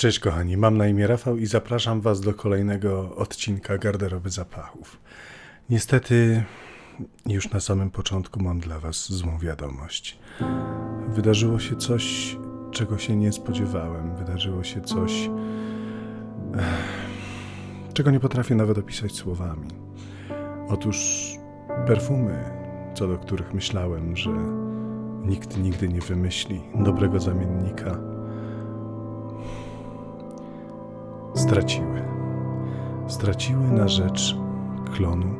Cześć kochani, mam na imię Rafał i zapraszam Was do kolejnego odcinka Garderoby Zapachów. Niestety, już na samym początku mam dla Was złą wiadomość. Wydarzyło się coś, czego się nie spodziewałem. Wydarzyło się coś, czego nie potrafię nawet opisać słowami. Otóż perfumy, co do których myślałem, że nikt nigdy nie wymyśli dobrego zamiennika, straciły. Straciły na rzecz klonu,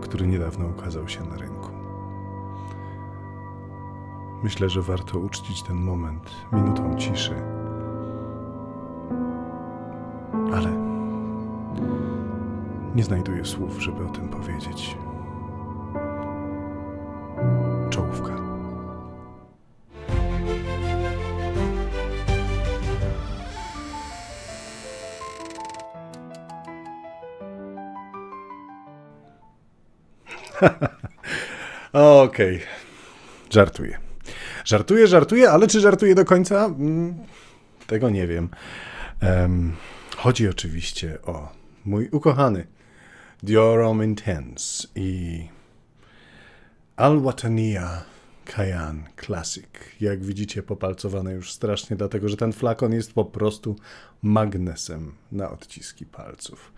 który niedawno ukazał się na rynku. Myślę, że warto uczcić ten moment minutą ciszy. Ale nie znajduję słów, żeby o tym powiedzieć. Czołówka. Okej. Żartuję. Żartuję, żartuję, ale czy żartuję do końca? Mm, Tego nie wiem. Em, chodzi oczywiście o mój ukochany Dior Homme Intense i Al Watania Cayenne Classic. Jak widzicie, popalcowane już strasznie, dlatego że ten flakon jest po prostu magnesem na odciski palców.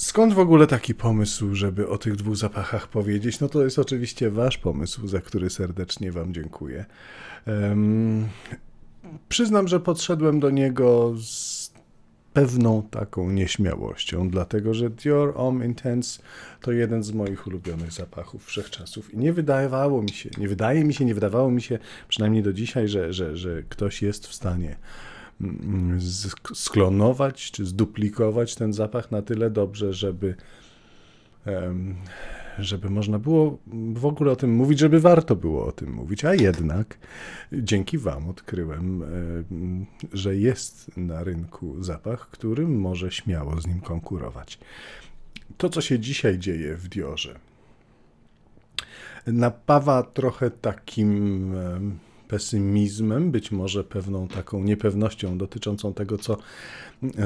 Skąd w ogóle taki pomysł, żeby o tych dwóch zapachach powiedzieć? No to jest oczywiście wasz pomysł, za który serdecznie wam dziękuję. Em, przyznam, że podszedłem do niego z pewną taką nieśmiałością, dlatego że Dior Homme Intense to jeden z moich ulubionych zapachów wszechczasów i nie wydawało mi się, nie wydaje mi się, nie wydawało mi się, przynajmniej do dzisiaj, że, że, że ktoś jest w stanie sklonować czy zduplikować ten zapach na tyle dobrze, żeby żeby można było w ogóle o tym mówić, żeby warto było o tym mówić, a jednak dzięki Wam odkryłem, em, że jest na rynku zapach, który może śmiało z nim konkurować. To, co się dzisiaj dzieje w Diorze, napawa trochę takim pesymizmem, być może pewną taką niepewnością dotyczącą tego, co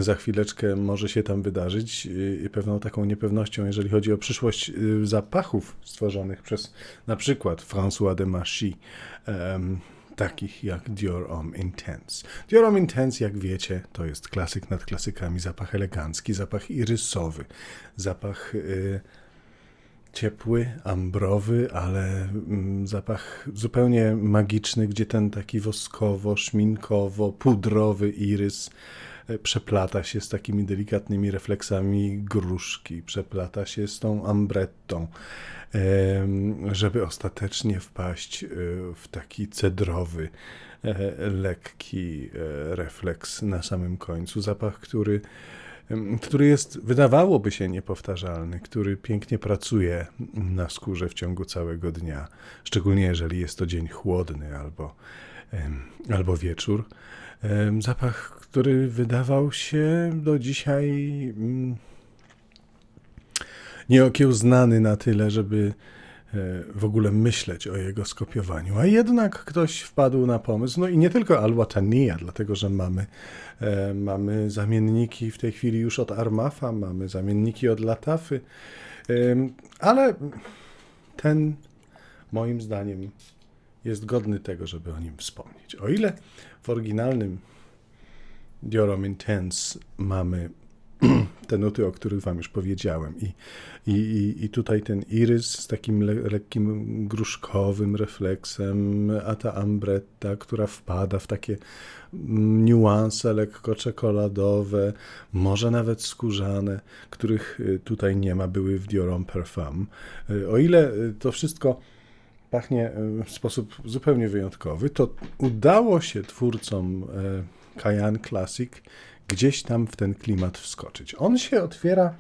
za chwileczkę może się tam wydarzyć, i pewną taką niepewnością, jeżeli chodzi o przyszłość y, zapachów stworzonych przez na przykład François de Machy, em, takich jak Dior Homme Intense. Dior Homme Intense, jak wiecie, to jest klasyk nad klasykami, zapach elegancki, zapach irysowy, zapach y, ciepły, ambrowy, ale mm, zapach zupełnie magiczny, gdzie ten taki woskowo, szminkowo, pudrowy irys e, przeplata się z takimi delikatnymi refleksami gruszki, przeplata się z tą ambrettą, żeby ostatecznie wpaść e, w taki cedrowy, e, lekki refleks na samym końcu. Zapach, który który jest, wydawałoby się, niepowtarzalny, który pięknie pracuje na skórze w ciągu całego dnia, szczególnie jeżeli jest to dzień chłodny albo, albo wieczór. Zapach, który wydawał się do dzisiaj mm, nieokiełznany na tyle, żeby w ogóle myśleć o jego skopiowaniu. A jednak ktoś wpadł na pomysł, no i nie tylko Al-Wataniya, dlatego że mamy, e, mamy zamienniki w tej chwili już od Armafa, mamy zamienniki od Latafy, Em, ale ten moim zdaniem jest godny tego, żeby o nim wspomnieć. O ile w oryginalnym Dior Homme Intense mamy te nuty, o których wam już powiedziałem i, i, i, tutaj ten irys z takim le, lekkim gruszkowym refleksem, a ta ambretta, która wpada w takie niuanse lekko czekoladowe, może nawet skórzane, których y, tutaj nie ma, były w Dior Homme Parfum. Y, O ile y, to wszystko pachnie w sposób zupełnie wyjątkowy, to udało się twórcom e, Cayenne Classic gdzieś tam w ten klimat wskoczyć. On się otwiera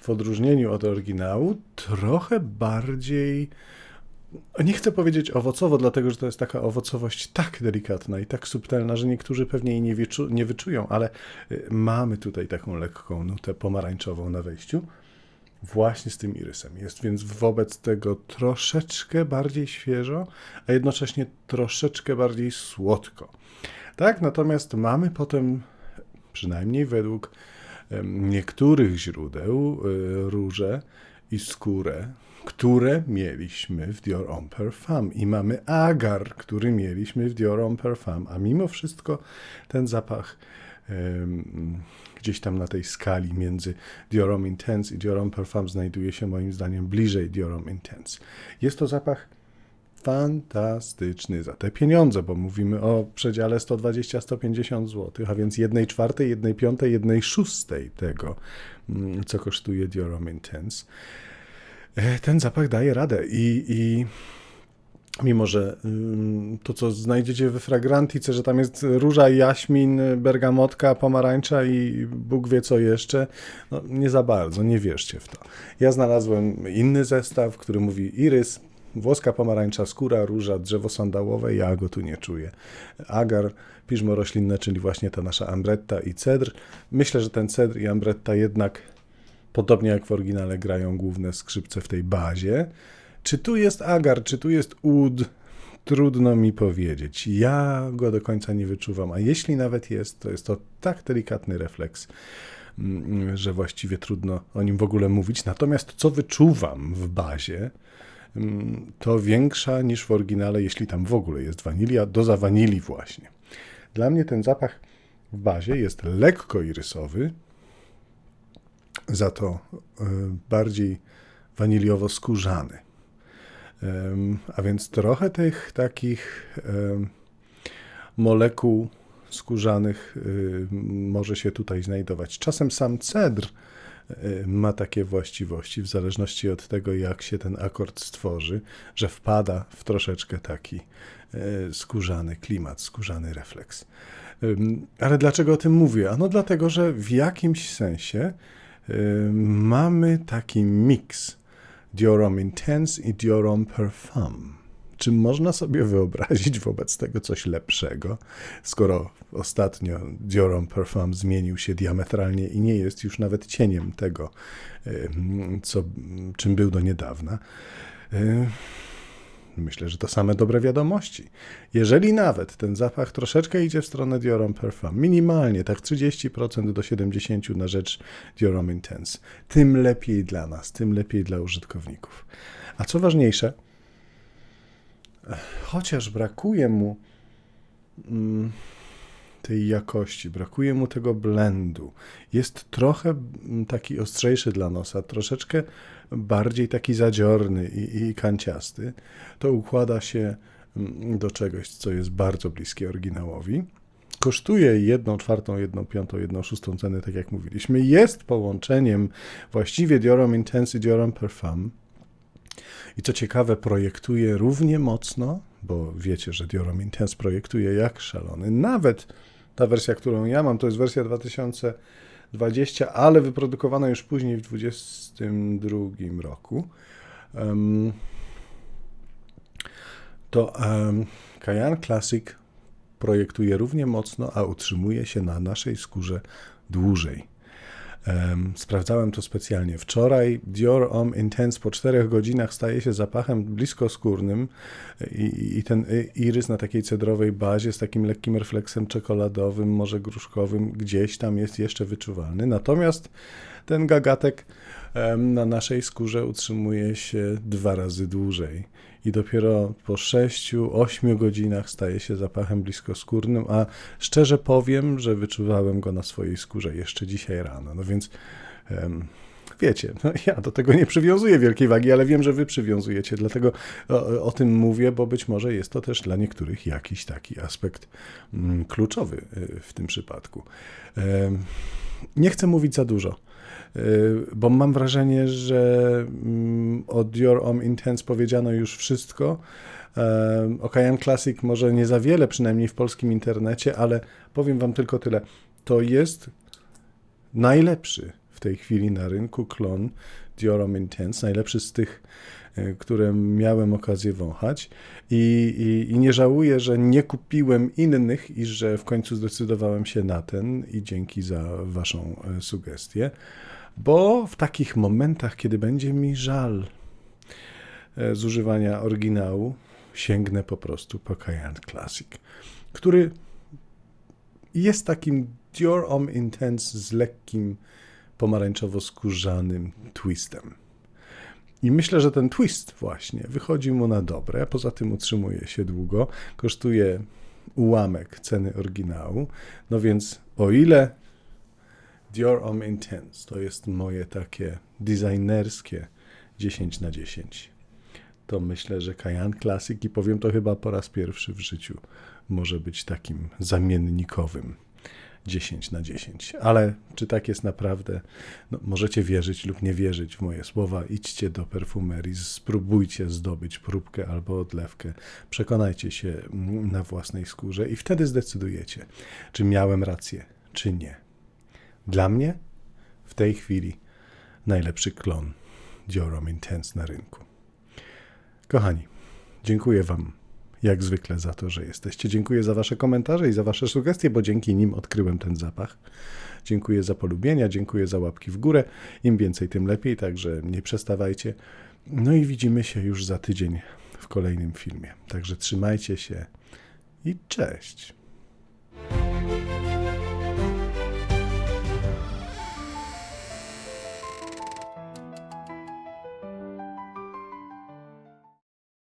w odróżnieniu od oryginału trochę bardziej. Nie chcę powiedzieć owocowo, dlatego że to jest taka owocowość tak delikatna i tak subtelna, że niektórzy pewnie jej nie, wyczu, nie wyczują, ale y, mamy tutaj taką lekką nutę pomarańczową na wejściu właśnie z tym irysem. Jest więc wobec tego troszeczkę bardziej świeżo, a jednocześnie troszeczkę bardziej słodko. Tak, natomiast mamy potem, przynajmniej według niektórych źródeł, y, róże i skórę, które mieliśmy w Dior Homme Parfum i mamy agar, który mieliśmy w Dior Homme Parfum, a mimo wszystko ten zapach gdzieś tam na tej skali między Dior Homme Intense i Dior Homme Parfum znajduje się moim zdaniem bliżej Dior Homme Intense. Jest to zapach fantastyczny za te pieniądze, bo mówimy o przedziale 120-150 zł, a więc jednej czwartej, jednej piątej, jednej szóstej tego, mm, co kosztuje Dior Homme Intense. E, Ten zapach daje radę i, i mimo, że ym, to, co znajdziecie we fragrantice, że tam jest róża, jaśmin, bergamotka, pomarańcza i Bóg wie co jeszcze, no nie za bardzo, nie wierzcie w to. Ja znalazłem inny zestaw, który mówi irys, włoska pomarańcza, skóra, róża, drzewo sandałowe, ja go tu nie czuję. Agar, piżmo roślinne, czyli właśnie ta nasza ambretta i cedr. Myślę, że ten cedr i ambretta jednak, podobnie jak w oryginale, grają główne skrzypce w tej bazie. Czy tu jest agar, czy tu jest ud? Trudno mi powiedzieć. Ja go do końca nie wyczuwam, a jeśli nawet jest, to jest to tak delikatny refleks, mm, że właściwie trudno o nim w ogóle mówić. Natomiast co wyczuwam w bazie, to większa niż w oryginale, jeśli tam w ogóle jest wanilia, doza wanilii właśnie. Dla mnie ten zapach w bazie jest lekko irysowy, za to y, bardziej waniliowo-skórzany. A więc trochę tych takich molekuł skórzanych y, może się tutaj znajdować. Czasem sam cedr ma takie właściwości, w zależności od tego, jak się ten akord stworzy, że wpada w troszeczkę taki y, skórzany klimat, skórzany refleks. Ale dlaczego o tym mówię? Ano dlatego, że w jakimś sensie y, mamy taki miks Dior Homme Intense i Dior Homme Parfum. Czy można sobie wyobrazić wobec tego coś lepszego, skoro ostatnio Dior Homme Parfum zmienił się diametralnie i nie jest już nawet cieniem tego, co, czym był do niedawna? Myślę, że to same dobre wiadomości. Jeżeli nawet ten zapach troszeczkę idzie w stronę Dior Homme Parfum, minimalnie, tak 30% do 70% na rzecz Dior Homme Intense, tym lepiej dla nas, tym lepiej dla użytkowników. A co ważniejsze, chociaż brakuje mu mm, tej jakości, brakuje mu tego blendu, jest trochę mm, taki ostrzejszy dla nosa, troszeczkę bardziej taki zadziorny i, i kanciasty, to układa się mm, do czegoś, co jest bardzo bliskie oryginałowi. Kosztuje jedną czwartą, jedną piątą, jedną szóstą cenę, tak jak mówiliśmy. Jest połączeniem właściwie Dior Homme Intense i Dior Homme Parfum. I co ciekawe, projektuje równie mocno, bo wiecie, że Dior Homme Intense projektuje jak szalony. Nawet ta wersja, którą ja mam, to jest wersja 2020, ale wyprodukowana już później w 2022 roku. Em, to um, Cayenne Classic projektuje równie mocno, a utrzymuje się na naszej skórze dłużej. Em, sprawdzałem to specjalnie. Wczoraj Dior Homme Intense po 4 godzinach staje się zapachem bliskoskórnym i, i ten y- irys na takiej cedrowej bazie z takim lekkim refleksem czekoladowym, może gruszkowym, gdzieś tam jest jeszcze wyczuwalny. Natomiast ten gagatek na naszej skórze utrzymuje się dwa razy dłużej i dopiero po 6-8 godzinach staje się zapachem bliskoskórnym, a szczerze powiem, że wyczuwałem go na swojej skórze jeszcze dzisiaj rano. No więc em, wiecie, no ja do tego nie przywiązuję wielkiej wagi, ale wiem, że wy przywiązujecie, dlatego o, o tym mówię, bo być może jest to też dla niektórych jakiś taki aspekt mm, kluczowy y, w tym przypadku. Nie chcę mówić za dużo. Y, bo mam wrażenie, że mm, o Dior Homme Intense powiedziano już wszystko. O Cayenne Classic może nie za wiele, przynajmniej w polskim internecie, ale powiem wam tylko tyle. To jest najlepszy w tej chwili na rynku. Klon Dior Homme Intense, najlepszy z tych, e, które miałem okazję wąchać. I, i, i nie żałuję, że nie kupiłem innych i że w końcu zdecydowałem się na ten i dzięki za waszą e, sugestię. Bo w takich momentach, kiedy będzie mi żal e, zużywania oryginału, sięgnę po prostu po Cayenne Classic, który jest takim Dior Homme Intense z lekkim pomarańczowo-skórzanym twistem. I myślę, że ten twist właśnie wychodzi mu na dobre, poza tym utrzymuje się długo, kosztuje ułamek ceny oryginału, no więc o ile Dior Homme Intense to jest moje takie designerskie 10 na 10, to myślę, że Kajan Classic i powiem to chyba po raz pierwszy w życiu może być takim zamiennikowym 10 na 10. Ale czy tak jest naprawdę? No, możecie wierzyć lub nie wierzyć w moje słowa. Idźcie do perfumerii, spróbujcie zdobyć próbkę albo odlewkę. Przekonajcie się mm, na własnej skórze i wtedy zdecydujecie, czy miałem rację, czy nie. Dla mnie w tej chwili najlepszy klon Dior Homme Intense na rynku. Kochani, dziękuję Wam jak zwykle za to, że jesteście. Dziękuję za Wasze komentarze i za Wasze sugestie, bo dzięki nim odkryłem ten zapach. Dziękuję za polubienia, dziękuję za łapki w górę. Im więcej, tym lepiej, także nie przestawajcie. No i widzimy się już za tydzień w kolejnym filmie. Także trzymajcie się i cześć.